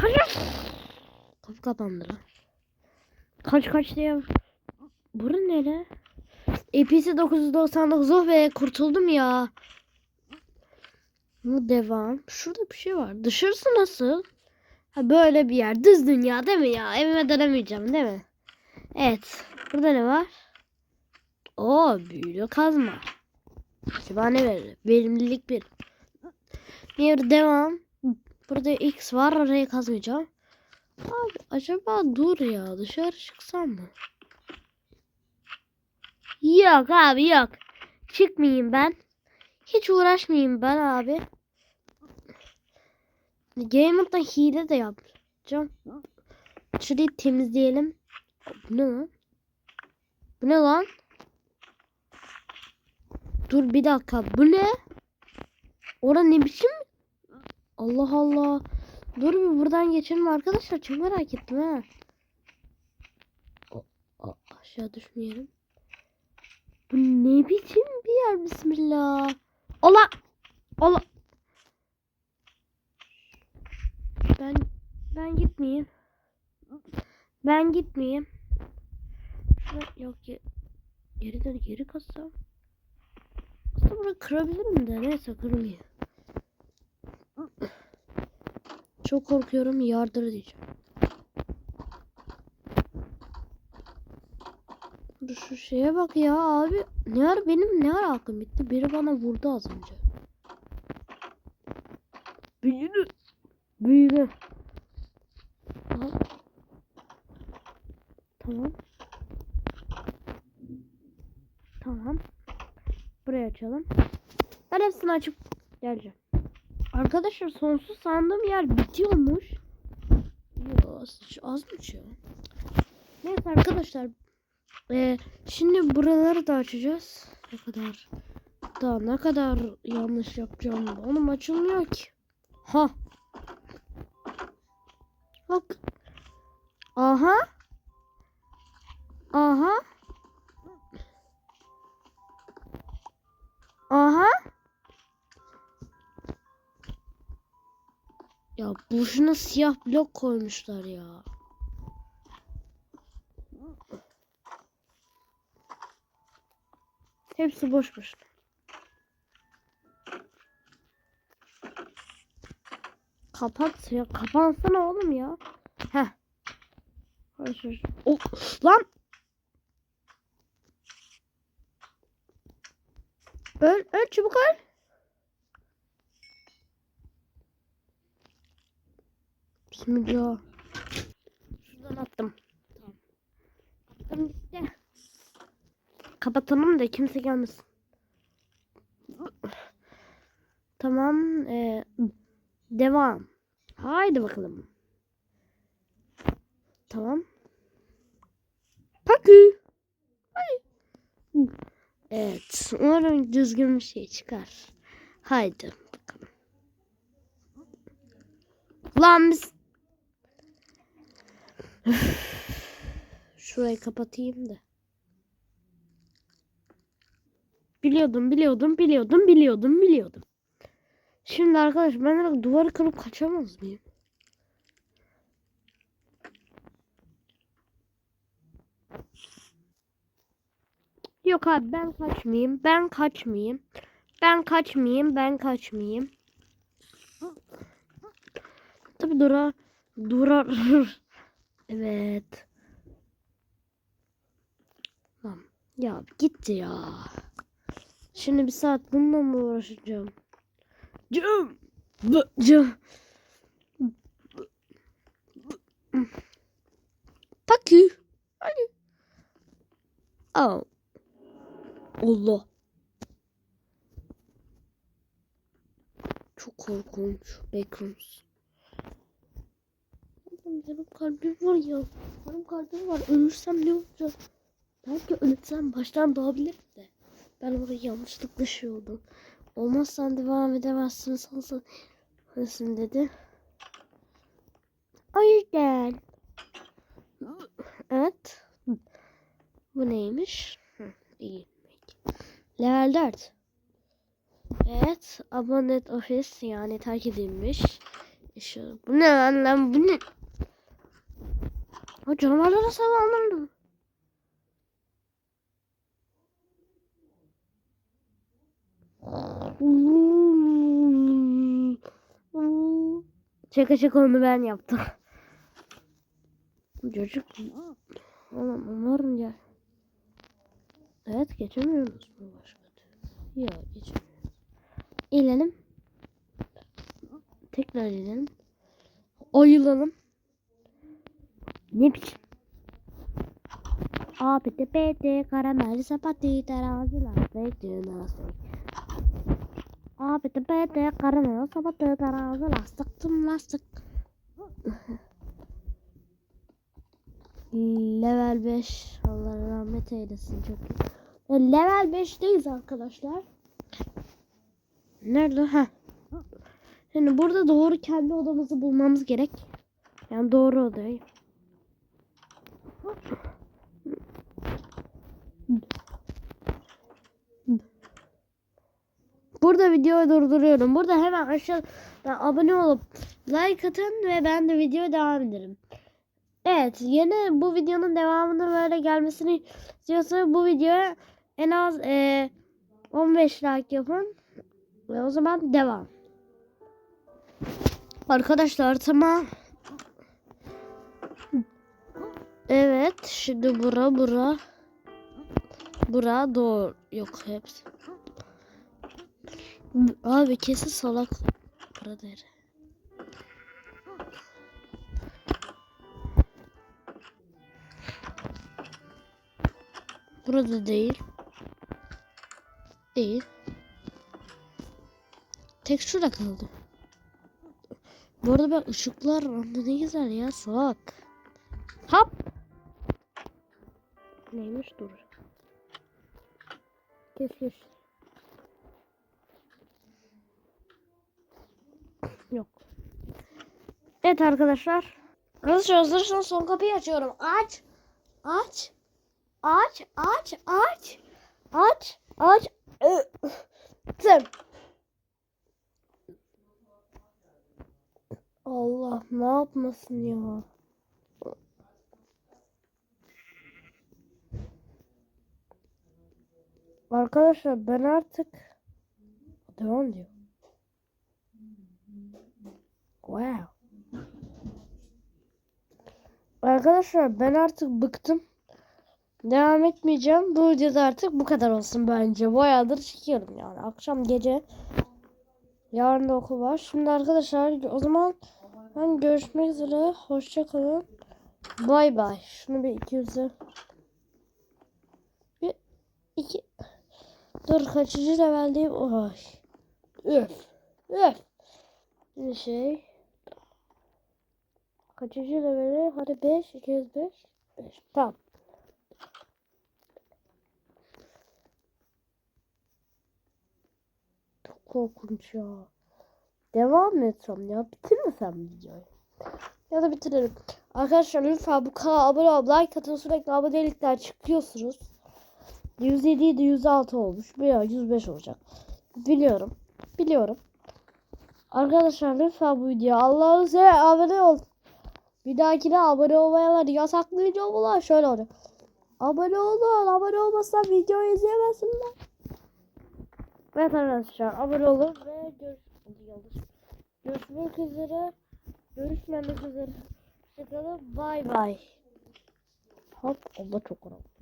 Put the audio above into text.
Kaç. Kapı kapandı. Kaç kaç diye. Burun nere? EPC 999 oh be kurtuldum ya. Bu devam. Şurada bir şey var. Dışarısı nasıl? Ha böyle bir yer. Düz dünya değil mi ya? Evime dönemeyeceğim değil mi? Evet. Burada ne var? Oo büyülü kazma. Acaba ne verir? Verimlilik bir. Bir devam. Burada X var oraya kazmayacağım. Abi acaba dur ya dışarı çıksam mı? Yok abi yok. Çıkmayayım ben. Hiç uğraşmayayım ben abi. Gamer'da hile de yapacağım. Şurayı temizleyelim. Bu ne lan? Bu ne lan? Dur bir dakika. Bu ne? Ora ne biçim? Allah Allah. Dur bir buradan geçelim arkadaşlar. Çok merak ettim ha. Aşağı düşmeyelim. Bu ne biçim bir yer bismillah. Allah. Allah. Ben ben gitmeyeyim. Ben gitmeyeyim. Yok ge- geri dön geri kazsam. Aslında burayı kırabilirim de neyse kırmayayım. Çok korkuyorum yardır diyeceğim. Dur şu şeye bak ya abi. Ne ara benim ne ara aklım bitti. Biri bana vurdu az önce. Büyüdü. Büyüdü. Tamam. Tamam. Burayı açalım. Ben hepsini açıp geleceğim. Arkadaşlar sonsuz sandığım yer bitiyormuş. Yo, azmış ya. Neyse arkadaşlar. Ee, şimdi buraları da açacağız. Ne kadar daha ne kadar yanlış yapacağım. Onun açılmıyor ki. Ha. Bak. Aha. Aha. Aha. Ya boşuna siyah blok koymuşlar ya. Hepsi boş boş. Kapat ya. Kapansana oğlum ya. Heh. Hayır. Oh, lan. Öl, öl çabuk öl. Bismillah. Şuradan attım. Tamam. Attım gitti. Kapatalım da kimse gelmesin. Tamam. ee, devam. Haydi bakalım. Tamam. Pakü. Evet. Umarım düzgün bir şey çıkar. Haydi bakalım. Lan biz... Şurayı kapatayım da. Biliyordum, biliyordum, biliyordum, biliyordum, biliyordum. Şimdi arkadaş ben duvarı kırıp kaçamaz mıyım? Yok abi ben kaçmayayım. Ben kaçmayayım. Ben kaçmayayım. Ben kaçmayayım. Tabi durar. Durar. evet. Tamam. Ya gitti ya. Şimdi bir saat bununla mı uğraşacağım? Cım. Cım. Takü. Hadi. Oh. Allah. Çok korkunç. Backrooms. Benim kalbim var ya. Benim kalbim var. Ölürsem ne olacak? Belki ölürsem baştan doğabilirim de. Ben orayı yanlışlıkla şey oldum. Olmazsan devam edemezsin sanırsın. Nasılsın dedi. O yüzden. Evet. Bu neymiş? Hı, iyi. Level 4. Evet. Abonnet ofis yani terk edilmiş. Açalım. Bu ne lan lan bu ne? Ha canavarlara saldırdı. Şaka şaka onu ben yaptım. Çocuk. Oğlum umarım ya. Evet geçemiyoruz mu başka türlü? Yok geçemiyoruz. İlelim. Tekrar ilelim. Ayılalım. Ne biçim? Abi de bete karamel sapati terazi lastik lastik. Abi de bete karamel sapati terazi lastik tüm lastik. Level 5 Allah rahmet eylesin çok iyi. E, Level 5'teyiz arkadaşlar. Nerede? Ha. Şimdi burada doğru kendi odamızı bulmamız gerek. Yani doğru odayı. Burada videoyu durduruyorum. Burada hemen aşağıdan abone olup like atın ve ben de videoya devam ederim. Evet yeni bu videonun devamının böyle gelmesini istiyorsanız bu videoya en az eee, 15 like yapın. Ve o zaman devam. Arkadaşlar tamam. Evet şimdi bura bura. Bura doğru. Yok hepsi. Abi kesin salak. Burada der. Burada değil. Değil. Tek şurada kaldı. Bu arada ben ışıklar ne güzel ya salak. Hop. Neymiş dur. Kes kes. Yok. Evet arkadaşlar. Arkadaşlar hazırsanız son kapıyı açıyorum. Aç. Aç. Aç. Aç. Aç. Aç. Aç. Sen. Allah ne yapmasın ya. Arkadaşlar ben artık devam diyor. Wow. Arkadaşlar ben artık bıktım. Devam etmeyeceğim. Bu videoda artık bu kadar olsun bence. Bayağıdır çekiyorum yani. Akşam gece yarın da okul var. Şimdi arkadaşlar o zaman ben görüşmek üzere. Hoşça kalın. Bay bay. Şunu bir 200'e bir iki Dur kaçıncı leveldeyim? Oy. Üf. Üf. Bir şey. Kaçıncı leveli? Hadi 5, 205, 5. Tamam. Çok korkunç ya. Devam mı etsem ya? Bitirmesem videoyu. Ya da bitirelim. Arkadaşlar lütfen bu kanala abone olup like atın sürekli abonelikler çıkıyorsunuz. 107 idi 106 olmuş. Bu ya 105 olacak. Biliyorum. Biliyorum. Arkadaşlar lütfen bu videoya Allah'ın size abone ol. Bir dahakine abone olmayanlar yasaklayacağım ulan şöyle oluyor. Abone olun. Abone olmazsan videoyu izleyemezsinler. Evet arkadaşlar abone olun ve görüş görüşmek üzere. Görüşmemek üzere. Hoşçakalın. Bay bay. Hop Allah çok önemli.